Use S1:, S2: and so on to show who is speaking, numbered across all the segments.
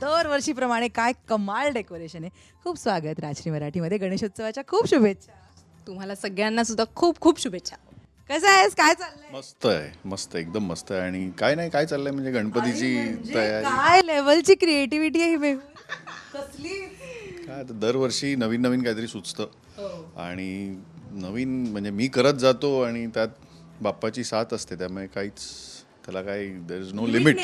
S1: दरवर्षीप्रमाणे काय कमाल डेकोरेशन आहे. खूप स्वागत राजश्री मराठीमध्ये. गणेशोत्सवाच्या खूप शुभेच्छा.
S2: तुम्हाला सगळ्यांना सुद्धा खूप खूप शुभेच्छा.
S1: कसं आहेस? काय चाललंय?
S3: मस्त आहे. मस्त एकदम मस्त आहे. आणि काय नाही काय चाललंय म्हणजे गणपतीची
S1: म्हणजे
S3: तयारी.
S1: काय लेवलची क्रिएटिव्हिटी आहे ही मेहूल कसली?
S3: काय आता दरवर्षी नवीन नवीन काहीतरी सुचतं. आणि नवीन म्हणजे मी करत जातो आणि त्यात बाप्पाची साथ असते. त्यामुळे काहीच त्याला काही देर इज नो लिमिट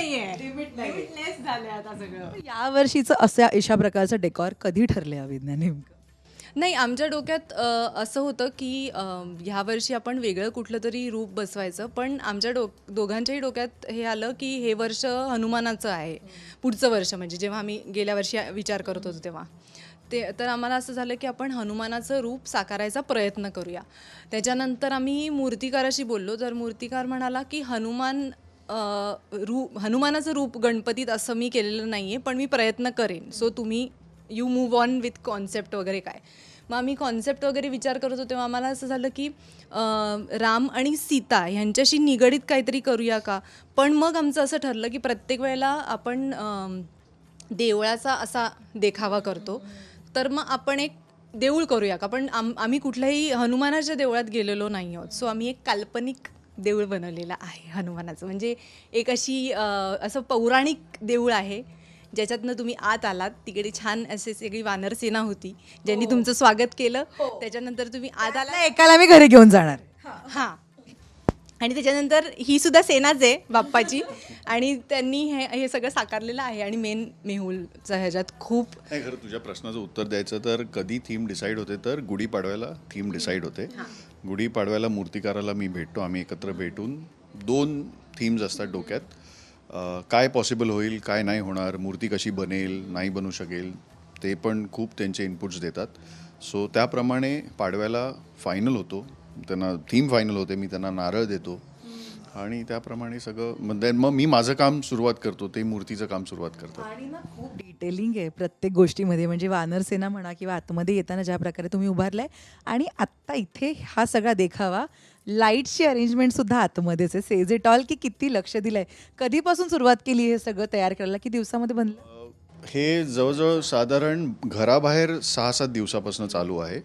S1: या वर्षीचं अशा अशा प्रकारचं डेकॉर कधी ठरले अविज्ञान नेमकं?
S2: नाही आमच्या डोक्यात असं होतं की अ, ह्या वर्षी आपण वेगळं कुठलं तरी रूप बसवायचं पण आमच्या डो दोघांच्याही डोक्यात हे आलं की हे वर्ष हनुमानाचं आहे. पुढचं वर्ष म्हणजे जेव्हा आम्ही गेल्या वर्षी विचार करत होतो तेव्हा. ते तर आम्हाला असं झालं की आपण हनुमानाचं रूप साकारायचा प्रयत्न करूया. त्याच्यानंतर आम्ही मूर्तिकाराशी बोललो. तर मूर्तिकार म्हणाला की हनुमान रूप हनुमानाचं रूप गणपतीत असं मी केलेलं नाही आहे पण मी प्रयत्न करेन. सो तुम्ही you move on with concept वगैरे काय. मग आम्ही कॉन्सेप्ट वगैरे विचार करत होतो तेव्हा आम्हाला असं झालं की राम आणि सीता ह्यांच्याशी निगडीत काहीतरी करूया का? पण मग आमचं असं ठरलं की प्रत्येक वेळेला आपण देवळाचा असा देखावा करतो. तर मग आपण एक देऊळ करूया का? पण आम आम्ही कुठल्याही हनुमानाच्या देवळात गेलेलो नाही आहोत सो आम्ही एक काल्पनिक देऊळ बनवलेलं आहे हनुमानाचं. म्हणजे एक अशी अं, असं पौराणिक देऊळ आहे ज्याच्यातनं तुम्ही आत आलात. तिकडे छान असे सगळी वानर सेना होती ज्यांनी तुमचं स्वागत केलं. त्याच्यानंतर तुम्ही आत आला
S1: एकाला मी घरी घेऊन जाणार.
S2: हां. आणि त्याच्यानंतर ही सुद्धा सेनाच आहे बाप्पाची. आणि त्यांनी हे हे सगळं साकारलेलं आहे. आणि मेन मेहुलचा ह्याच्यात खूप
S3: नाही खरं तुझ्या प्रश्नाचं उत्तर द्यायचं तर कधी थीम डिसाईड होते तर गुढीपाडव्याला थीम डिसाईड होते. गुढीपाडव्याला मूर्तिकाराला मी भेटतो आम्ही एकत्र भेटून. दोन थीम्स असतात डोक्यात. काय पॉसिबल होईल काय नाही होणार मूर्ती कशी बनेल नाही बनू शकेल ते पण खूप त्यांचे इनपुट्स देतात. सो त्याप्रमाणे पाडव्याला फायनल होतो. त्यांना थीम फायनल होते मी त्यांना नारळ देतो. आणि त्याप्रमाणे सगळं मग मग मी माझं काम सुरुवात करतो ते मूर्तीचं काम सुरुवात करतात.
S1: आणि ना खूप डिटेलिंग आहे प्रत्येक गोष्टीमध्ये. म्हणजे वानर सेना म्हणा किंवा आतमध्ये येताना ज्या प्रकारे तुम्ही उभारलाय. आणि आत्ता इथे हा सगळा देखावा. लाईटची अरेंजमेंटसुद्धा आतमध्येच आहे. सेज इट ऑल की किती लक्ष दिलं आहे कधीपासून सुरुवात केली हे सगळं तयार करायला? की दिवसामध्ये बनलं?
S3: हे जवळजवळ साधारण घराबाहेर सहा सात दिवसापासून चालू आहे.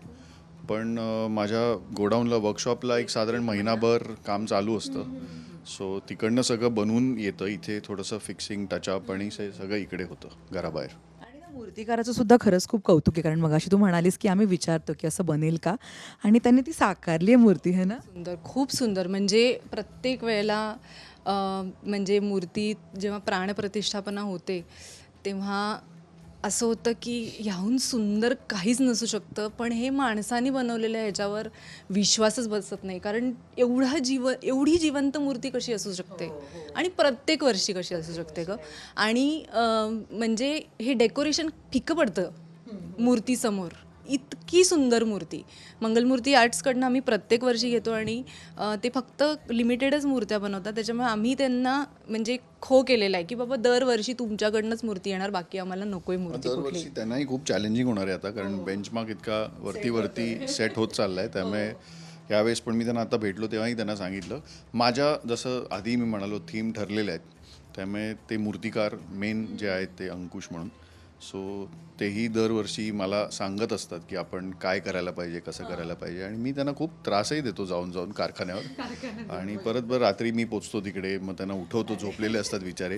S3: पण अ, माझ्या गोडाऊनला वर्कशॉपला एक साधारण महिनाभर काम चालू असतं. सो तिकडनं सगळं बनवून येतं. इथे थोडंसं फिक्सिंग टचअप आणि से- सगळं इकडे होतं घराबाहेर.
S1: आणि ना मूर्तिकाराचं सुद्धा खरंच खूप कौतुक आहे. कारण मगाशी तू म्हणालीस की आम्ही विचारतो की असं बनेल का? आणि त्यांनी ती साकारली आहे मूर्ती है ना?
S2: सुंदर खूप सुंदर. म्हणजे प्रत्येक वेळेला अं, म्हणजे मूर्ती जेव्हा प्राणप्रतिष्ठापना होते तेव्हा असं होतं की ह्याहून सुंदर काहीच नसू शकतं पण हे माणसाने बनवलेल्या ह्याच्यावर विश्वासच बसत नाही. कारण एवढा जीव एवढी जिवंत मूर्ती कशी असू शकते? आणि प्रत्येक वर्षी कशी असू शकते ग? आणि म्हणजे हे डेकोरेशन फिकं पडतं मूर्तीसमोर. इतकी सुंदर मूर्ती. मंगलमूर्ती आर्ट्सकडनं आम्ही प्रत्येक वर्षी घेतो आणि ते फक्त लिमिटेडच मूर्त्या बनवतात. त्याच्यामुळे आम्ही त्यांना म्हणजे खो केलेला आहे की बाबा दरवर्षी तुमच्याकडनंच मूर्ती येणार बाकी आम्हाला नकोय मूर्ती
S3: दरवर्षी त्यांनाही खूप चॅलेंजिंग होणार आहे आता कारण बेंचमार्क इतका वरती वरती सेट होत चाललाय. त्यामुळे यावेळेस पण मी त्यांना आता भेटलो तेव्हाही त्यांना सांगितलं. माझ्या जसं आधी मी म्हणालो थीम ठरलेले आहेत. त्यामुळे ते मूर्तिकार मेन जे आहेत ते अंकुश म्हणून. सो तेही दरवर्षी मला सांगत असतात की आपण काय करायला पाहिजे कसं करायला पाहिजे. आणि मी त्यांना खूप त्रासही देतो जाऊन जाऊन कारखान्यावर. आणि परत बरं रात्री मी पोचतो तिकडे मग त्यांना उठवतो झोपलेले असतात विचारे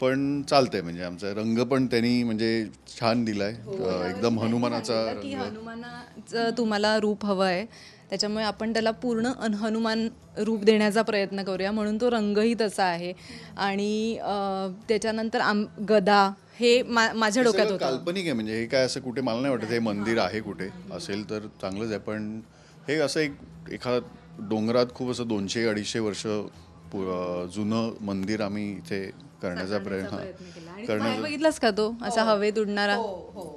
S3: पण चालतंय म्हणजे आमचा रंग पण त्यांनी म्हणजे छान दिलाय. अं, एकदम हनुमानाचा
S2: हनुमानाचं तुम्हाला रूप हवं आहे त्याच्यामुळे आपण त्याला पूर्ण हनुमान रूप देण्याचा प्रयत्न करूया. म्हणून तो रंगही तसा आहे. आणि त्याच्यानंतर आम गदा हे मा माझ्या डोक्यात होतं.
S3: काल्पनिक आहे. म्हणजे हे काय असं कुठे मला नाही वाटत. हे मंदिर आहे कुठे? असेल तर चांगलंच आहे. पण हे असं एक एका डोंगरात खूप असं दोनशे अडीचशे वर्ष पु- जुनं मंदिर आम्ही इथे करण्याचा प्रयत्न
S2: आणि
S3: करण्याचा
S2: बघितलास का तो? असा हवेत उडणारा?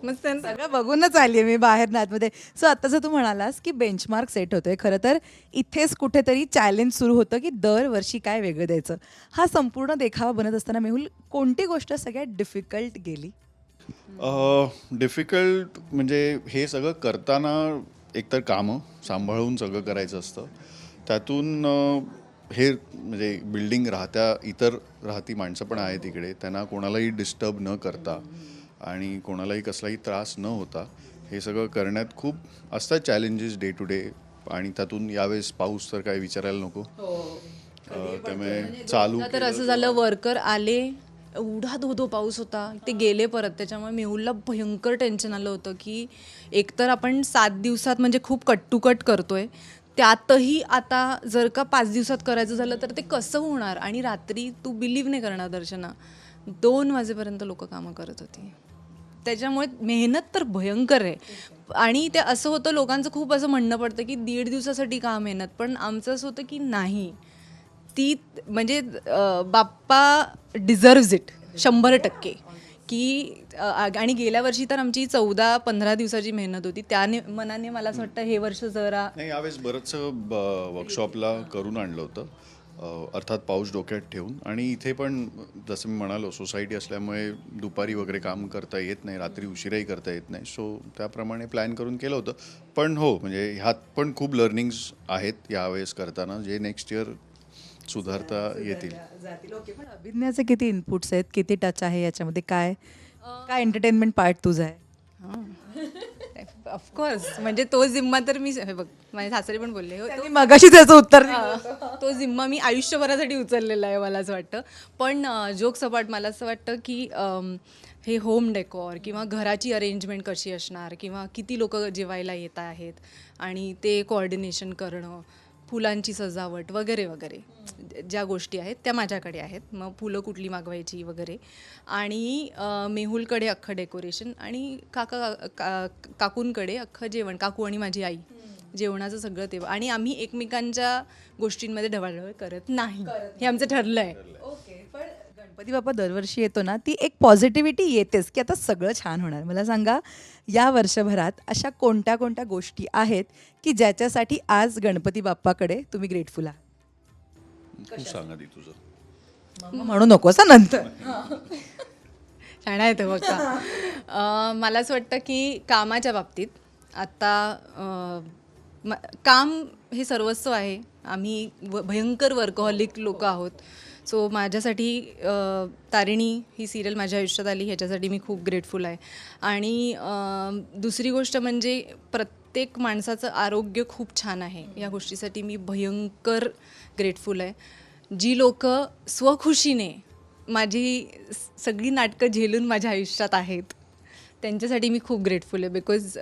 S2: मस्त आहे ना?
S1: सगळं बघूनच आली आहे मी बाहेर ना आतमध्ये सो आता जर तू म्हणालास की बेंचमार्क सेट होतोय खरं तर इथेच कुठेतरी चॅलेंज सुरू होतं की दरवर्षी काय वेगळं द्यायचं? हा संपूर्ण देखावा बनत असताना मेहुल कोणती गोष्ट सगळ्यात डिफिकल्ट गेली?
S3: डिफिकल्ट म्हणजे हे सगळं करताना एकतर कामं सांभाळून सगळं करायचं असतं. त्यातून हे म्हणजे बिल्डिंग राहत्या इतर राहती माणसं पण आहेत इकडे त्यांना कोणालाही डिस्टर्ब न करता आणि कोणालाही कसलाही त्रास न होता हे सगळं करण्यात खूप असतात चॅलेंजेस डे टू डे आणि त्यातून यावेळेस पाऊस तर काय विचारायला नको. अं, त्यामुळे चालू
S2: आता तर असं झालं वर्कर आले एवढा धो धो पाऊस होता ते गेले परत त्याच्यामुळे मेहुलला भयंकर टेन्शन आलं होतं की एकतर आपण सात दिवसात म्हणजे खूप कट टू कट करतोय त्यातही आता जर का पाच दिवसात करायचं झालं तर ते कसं होणार? आणि रात्री तू बिलीव्ह नाही करणार दर्शना. दोन वाजेपर्यंत लोक कामं करत होती. त्याच्यामुळे मेहनत तर भयंकर आहे. आणि ते असं होतं लोकांचं खूप असं म्हणणं पडतं की दीड दिवसासाठी का मेहनत? पण आमचं असं होतं की नाही. ती म्हणजे बाप्पा डिझर्व्ज इट शंभर टक्के. की आणि गेल्या वर्षी तर आमची चौदा पंधरा दिवसाची मेहनत होती. त्याने मनाने मला असं वाटतं हे वर्ष जरा
S3: नाही यावेळेस बरंचसं ब- वर्कशॉपला करून आणलं होतं. अर्थात पाऊस डोक्यात ठेवून. आणि इथे पण जसं मी म्हणालो सोसायटी असल्यामुळे दुपारी वगैरे काम करता येत नाही रात्री उशिराही करता येत नाही. सो त्याप्रमाणे प्लॅन करून केलं होतं. पण हो म्हणजे ह्यात पण खूप लर्निंग्स आहेत यावेळेस करताना. जे नेक्स्ट इयर सुधारता येतील.
S1: जातील. ओके पण अभिज्ञाचे किती इनपुट्स आहेत? किती टच आहे याच्यामध्ये? काय काय एंटरटेनमेंट पार्ट तुझा आहे?
S2: ऑफकोर्स म्हणजे तो जिम्मा तर मी हे बघ माझे सासरे पण बोलले. हो, तो
S1: त्यांनी मगाशी त्याचं उत्तर दिलं.
S2: तो जिम्मा मी आयुष्यभरासाठी उचललेला आहे मला असं वाटतं. पण जोक सपाट मला असं वाटतं की हे होम डेकॉर किंवा घराची अरेंजमेंट कशी असणार किंवा किती लोक जेवायला येत आहेत आणि ते कोऑर्डिनेशन करणं फुलांची सजावट वगैरे वगैरे. ज्या गोष्टी आहेत त्या माझ्याकडे आहेत. मग फुलं कुठली मागवायची वगैरे. आणि मेहुलकडे अख्खं डेकोरेशन आणि काका का काकूंकडे अख्खं जेवण. काकू आणि माझी आई. जेवणाचं सगळं ते आणि आम्ही एकमेकांच्या गोष्टींमध्ये ढवळढवळ करत नाही. हे आमचं ठरलं आहे
S1: ओके पण गणपती बाप्पा दरवर्षी येतो ना ती एक पॉझिटिव्हिटी येतेच की आता सगळं छान होणार. मला सांगा या वर्षभरात अशा कोणत्या कोणत्या गोष्टी आहेत की ज्याच्यासाठी आज गणपती बाप्पाकडे तुम्ही ग्रेटफुल आहात?
S3: तू सांग आधी तुझं.
S1: मग म्हणू नकोस हा नंतर.
S2: शाणा येतं बघा अं, मला असं वाटतं की कामाच्या बाबतीत आता अं, म- काम हे सर्वस्व आहे. आम्ही व भयंकर वर्कहॉलिक लोक आहोत. सो माझ्यासाठी अं, तारिणी ही सिरियल माझ्या आयुष्यात आली ह्याच्यासाठी मी खूप ग्रेटफुल आहे. आणि अं, दुसरी गोष्ट म्हणजे प्रत्येक माणसाचं आरोग्य खूप छान आहे. या गोष्टीसाठी मी भयंकर ग्रेटफुल आहे. जी लोक स्वखुशीने माझी सगळी नाटकं झेलून माझ्या आयुष्यात आहेत त्यांच्यासाठी मी खूप ग्रेटफुल आहे. बिकॉज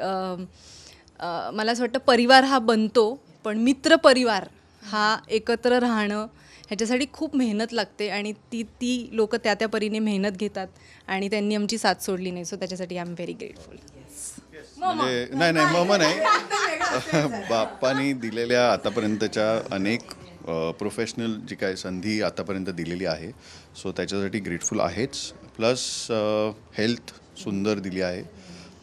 S2: मला असं वाटतं परिवार हा बनतो पण मित्र परिवार हा एकत्र राहणं ह्याच्यासाठी खूप मेहनत लागते आणि ती ती लोक त्या त्या परीने मेहनत घेतात आणि त्यांनी आमची साथ सोडली नाही. सो त्याच्यासाठी आय एम व्हेरी ग्रेटफुल
S3: म्हणजे नाही नाही मम नाही. बाप्पानी दिलेल्या आतापर्यंतच्या अनेक प्रोफेशनल जी काय संधी आतापर्यंत दिलेली आहे. सो त्याच्यासाठी ग्रेटफुल आहेच. प्लस हेल्थ सुंदर दिली आहे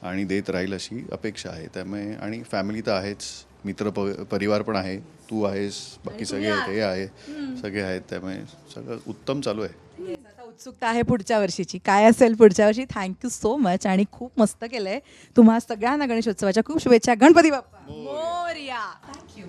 S3: आणि देत राहील अशी अपेक्षा आहे. त्यामुळे आणि फॅमिली तर आहेच. मित्र प परिवार पण आहे. तू आहेस. बाकी सगळे हे आहे. सगळे आहेत. त्यामुळे सगळं उत्तम चालू आहे.
S1: उत्सुकता आहे पुढच्या वर्षीची. काय असेल पुढच्या वर्षी? थँक्यू सो मच आणि खूप मस्त केलंय. तुम्हा सगळ्यांना गणेशोत्सवाच्या खूप शुभेच्छा. गणपती बाप्पा.
S2: मोर्या. थँक्यू